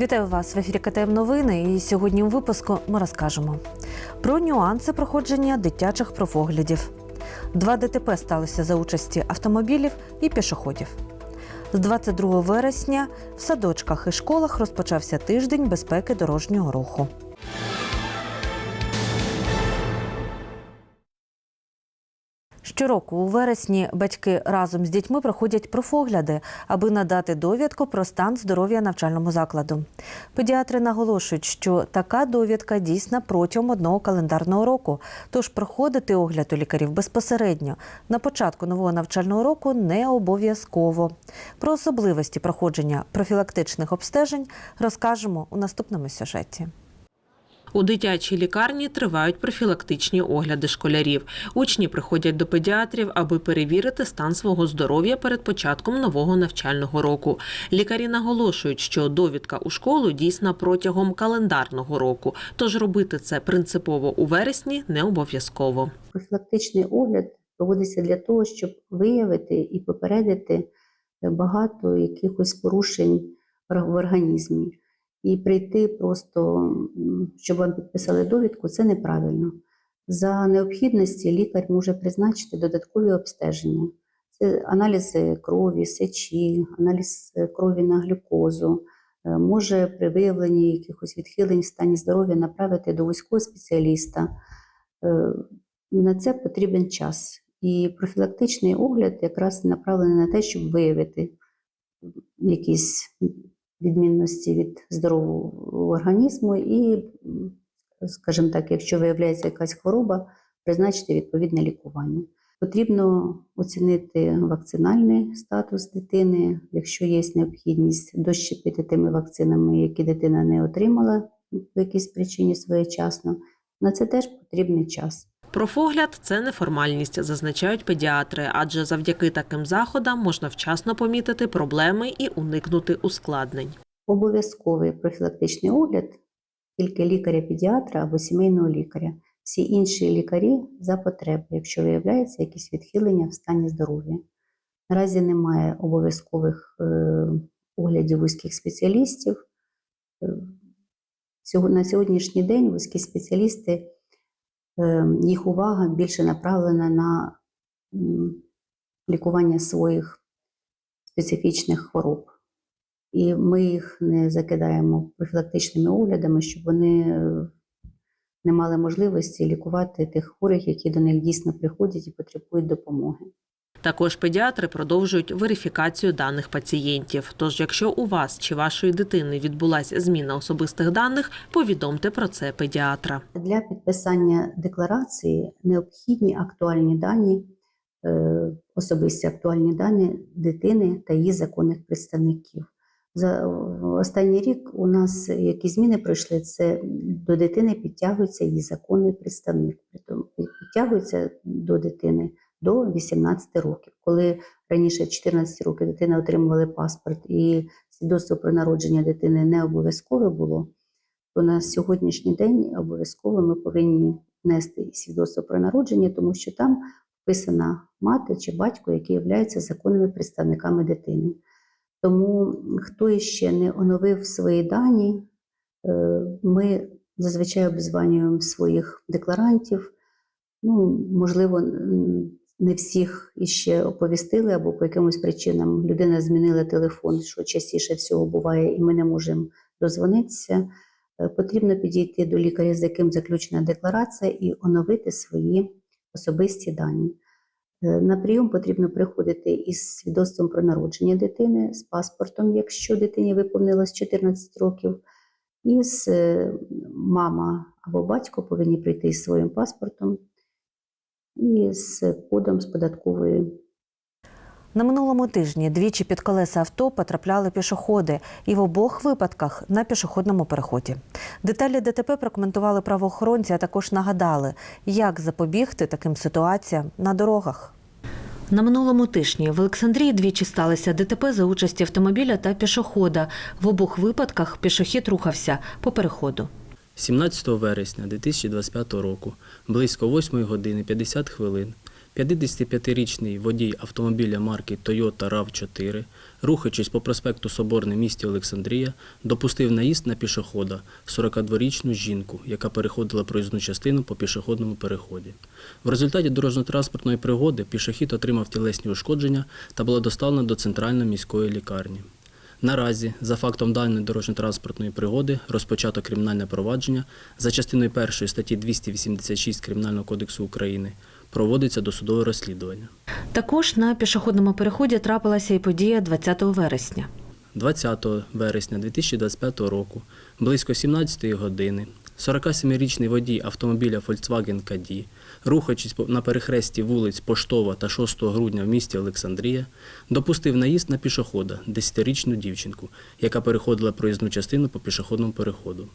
Вітаю вас в ефірі КТМ Новини. І сьогодні у випуску ми розкажемо про нюанси проходження дитячих профоглядів. Два ДТП сталося за участі автомобілів і пішоходів. З 22 вересня в садочках і школах розпочався тиждень безпеки дорожнього руху. Щороку у вересні батьки разом з дітьми проходять профогляди, аби надати довідку про стан здоров'я навчальному закладу. Педіатри наголошують, що така довідка дійсна протягом одного календарного року, тож проходити огляд у лікарів безпосередньо на початку нового навчального року не обов'язково. Про особливості проходження профілактичних обстежень розкажемо у наступному сюжеті. У дитячій лікарні тривають профілактичні огляди школярів. Учні приходять до педіатрів, аби перевірити стан свого здоров'я перед початком нового навчального року. Лікарі наголошують, що довідка у школу дійсна протягом календарного року, тож робити це принципово у вересні не обов'язково. Профілактичний огляд проводиться для того, щоб виявити і попередити багато якихось порушень в організмі. І прийти просто, щоб вам підписали довідку, це неправильно. За необхідності лікар може призначити додаткові обстеження. Це аналізи крові, сечі, аналіз е, крові на глюкозу. Е, Може при виявленні якихось відхилень в стані здоров'я направити до вузького спеціаліста. Е, На це потрібен час. І профілактичний огляд якраз направлений на те, щоб виявити якісь відмінності від здорового організму, і, скажімо так, якщо виявляється якась хвороба, призначити відповідне лікування. Потрібно оцінити вакцинальний статус дитини, якщо є необхідність дощепити тими вакцинами, які дитина не отримала по якійсь причині своєчасно. На це теж потрібний час. Профогляд це не формальність, зазначають педіатри, адже завдяки таким заходам можна вчасно помітити проблеми і уникнути ускладнень. Обов'язковий профілактичний огляд тільки лікаря-педіатра або сімейного лікаря. Всі інші лікарі за потреби, якщо виявляється якісь відхилення в стані здоров'я. Наразі немає обов'язкових е, оглядів вузьких спеціалістів. Е, На сьогоднішній день вузькі спеціалісти, їх увага більше направлена на лікування своїх специфічних хвороб. І ми їх не закидаємо профілактичними оглядами, щоб вони е, не мали можливості лікувати тих хворих, які до них дійсно приходять і потребують допомоги. Також педіатри продовжують верифікацію даних пацієнтів. Тож, якщо у вас чи вашої дитини відбулася зміна особистих даних, повідомте про це педіатра. Для підписання декларації необхідні актуальні дані, е, особисті актуальні дані дитини та її законних представників. За останній рік у нас які зміни пройшли, це до дитини підтягується її законний представник. Підтягується до дитини до 18 років. Коли раніше в 14 років дитина отримувала паспорт і свідоцтво про народження дитини не обов'язкове було, то на сьогоднішній день обов'язково ми повинні внести свідоцтво про народження, тому що там вписана мати чи батько, які являються законними представниками дитини. Тому хто іще не оновив свої дані, е, ми зазвичай обзванюємо своїх декларантів. Ну, можливо, не всіх іще оповістили, або по якимось причинам людина змінила телефон, що частіше всього буває, і ми не можемо дозвонитися. Е, Потрібно підійти до лікаря, з яким заключена декларація, і оновити свої особисті дані. Е, На прийом потрібно приходити із свідоцтвом про народження дитини, з паспортом, якщо дитині виповнилось 14 років, і з е, мама або батько повинні прийти із своїм паспортом і з кодом з податкової На минулому тижні двічі під колеса авто потрапляли пішоходи, і в обох випадках на пішохідному переході. Деталі ДТП прокоментували правоохоронці, а також нагадали, як запобігти таким ситуаціям на дорогах. На минулому тижні в Олександрії двічі сталися ДТП за участі автомобіля та пішохода. В обох випадках пішохід рухався по переходу. 17 вересня 2025 року, близько 8 години 50 хвилин, 55-річний водій автомобіля марки Toyota RAV4, рухаючись по проспекту Соборний в місті Олександрія, допустив наїзд на пішохода 42-річну жінку, яка переходила проїзну частину по пішохідному переході. В результаті дорожньо-транспортної пригоди пішохід отримав тілесні ушкодження та було доставлено до центральної міської лікарні. Наразі, за фактом даної дорожньо-транспортної пригоди, розпочато кримінальне провадження за частиною 1 статті 286 Кримінального кодексу України. Проводиться досудове розслідування. Також на пішохідному переході трапилася і подія 20 вересня. 20 вересня 2025 року, близько 17 години, 47-річний водій автомобіля Volkswagen Caddy, рухаючись на перехресті вулиць Поштова та 6 грудня в місті Олександрія, допустив наїзд на пішохода, 10-річну дівчинку, яка переходила проїзну частину по пішохідному переходу.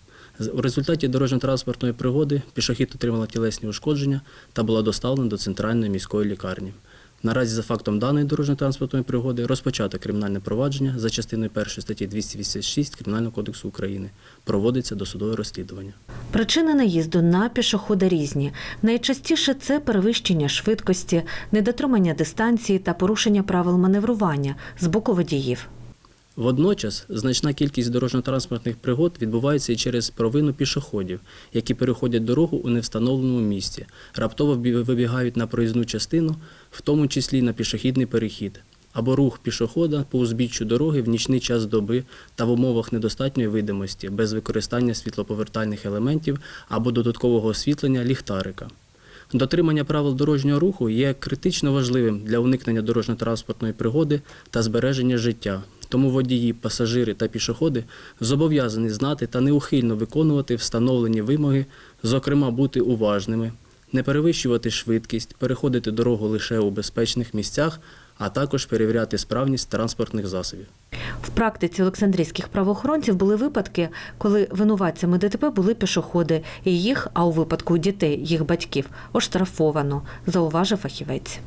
У результаті дорожньо-транспортної пригоди пішохід отримала тілесні ушкодження та була доставлена до центральної міської лікарні. Наразі за фактом даної дорожньо-транспортної пригоди розпочато кримінальне провадження за частиною 1 статті 286 Кримінального кодексу України. Проводиться досудове розслідування. Причини наїзду на пішохода різні. Найчастіше це перевищення швидкості, недотримання дистанції та порушення правил маневрування з боку водіїв. Водночас значна кількість дорожньо-транспортних пригод відбувається і через провину пішоходів, які переходять дорогу у невстановленому місці, раптово вибігають на проїзну частину, в тому числі на пішохідний перехід, або рух пішохода по узбіччю дороги в нічний час доби та в умовах недостатньої видимості, без використання світлоповертальних елементів або додаткового освітлення ліхтарика. Дотримання правил дорожнього руху є критично важливим для уникнення дорожньо-транспортної пригоди та збереження життя. Тому водії, пасажири та пішоходи зобов'язані знати та неухильно виконувати встановлені вимоги, зокрема бути уважними, не перевищувати швидкість, переходити дорогу лише у безпечних місцях, а також перевіряти справність транспортних засобів. В практиці олександрійських правоохоронців були випадки, коли винуватцями ДТП були пішоходи, і їх, а у випадку дітей, їх батьків, оштрафовано, зауважив фахівець.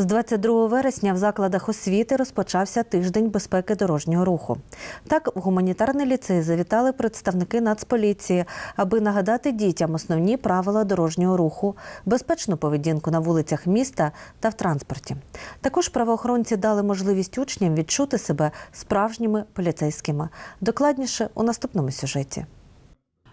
З 22 вересня в закладах освіти розпочався тиждень безпеки дорожнього руху. Так, в гуманітарний ліцей завітали представники Нацполіції, аби нагадати дітям основні правила дорожнього руху, безпечну поведінку на вулицях міста та в транспорті. Також правоохоронці дали можливість учням відчути себе справжніми поліцейськими. Докладніше у наступному сюжеті.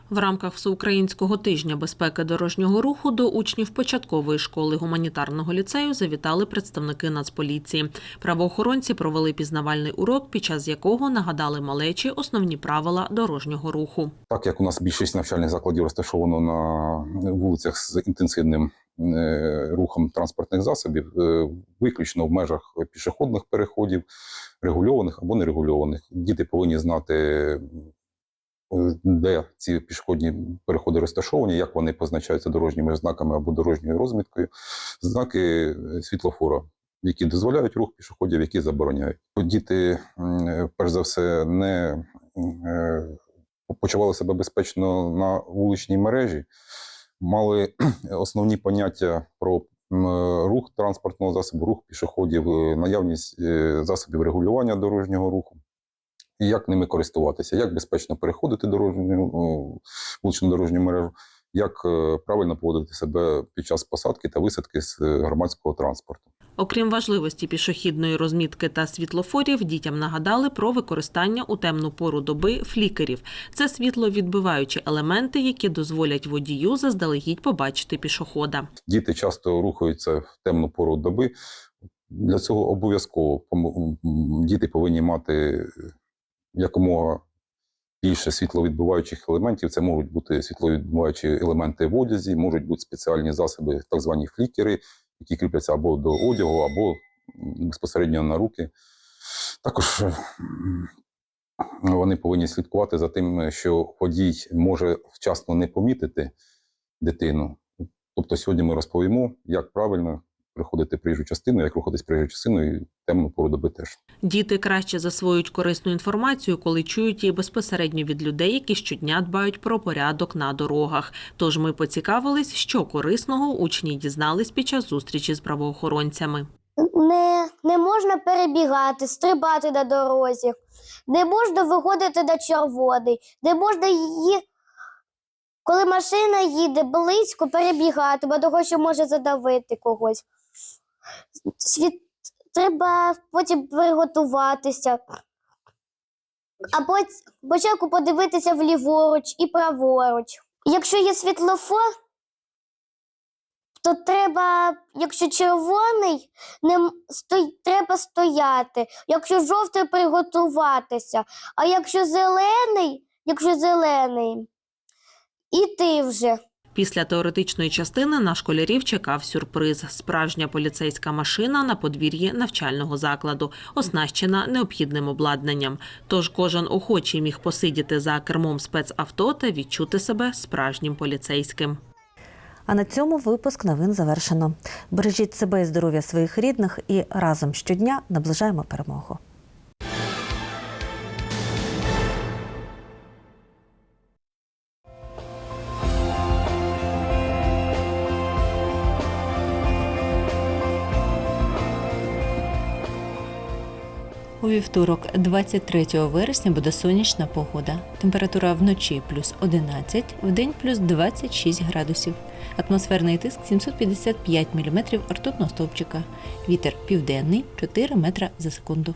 В рамках всеукраїнського тижня безпеки дорожнього руху до учнів початкової школи гуманітарного ліцею завітали представники Нацполіції. Правоохоронці провели пізнавальний урок, під час якого нагадали малечі основні правила дорожнього руху. Так як у нас більшість навчальних закладів розташовано на вулицях з інтенсивним е, рухом транспортних засобів, е, виключно в межах пішохідних переходів, регульованих або нерегульованих. Діти повинні знати, де ці пішохідні переходи розташовані, як вони позначаються дорожніми знаками або дорожньою розміткою, знаки е, світлофора. Які дозволяють рух пішоходів, які забороняють. Діти, перш за все, не е, почували себе безпечно на вуличній мережі, мали основні поняття про рух транспортного засобу, рух пішоходів, е, наявність е, засобів регулювання дорожнього руху. І як ними користуватися, як безпечно переходити дорожню, о, вуличну дорожню мережу, як е, правильно поводити себе під час посадки та висадки з е, громадського транспорту. Окрім важливості пішохідної розмітки та світлофорів, дітям нагадали про використання у темну пору доби флікерів. Це світловідбиваючі елементи, які дозволять водію заздалегідь побачити пішохода. Діти часто рухаються в темну пору доби. Для цього обов'язково діти повинні мати якомога більше світловідбиваючих елементів. Це можуть бути світловідбиваючі елементи в одязі, можуть бути спеціальні засоби, так звані флікери, які кріпляться або до одягу, або безпосередньо на руки. Також вони повинні слідкувати за тим, що водій може вчасно не помітити дитину. Тобто сьогодні ми розповімо, як правильно приходити проїжджу частину, як рухатись проїжджу частину і темну пору доби теж. Діти краще засвоюють корисну інформацію, коли чують її безпосередньо від людей, які щодня дбають про порядок на дорогах. Тож ми поцікавились, що корисного учні дізнались під час зустрічі з правоохоронцями. Не, не можна перебігати, стрибати на дорозі, не можна виходити на червоний, не можна її Коли машина їде близько, перебігати, бо того, що може задавити когось. Світ... Треба потім приготуватися. А спочатку подивитися вліворуч і праворуч. Якщо є світлофор, то треба, якщо червоний, не стой, треба стояти. Якщо жовтий приготуватися. А якщо зелений, якщо зелений, іти вже. Після теоретичної частини на школярів чекав сюрприз: справжня поліцейська машина на подвір'ї навчального закладу, оснащена необхідним обладнанням. Тож кожен охочий міг посидіти за кермом спецавто та відчути себе справжнім поліцейським. А на цьому випуск новин завершено. Бережіть себе і здоров'я своїх рідних і разом щодня наближаємо перемогу. У вівторок, 23 вересня, буде сонячна погода. Температура вночі плюс 11, вдень плюс 26 градусів. Атмосферний тиск 755 мм ртутного стовпчика. Вітер південний 4 метра за секунду.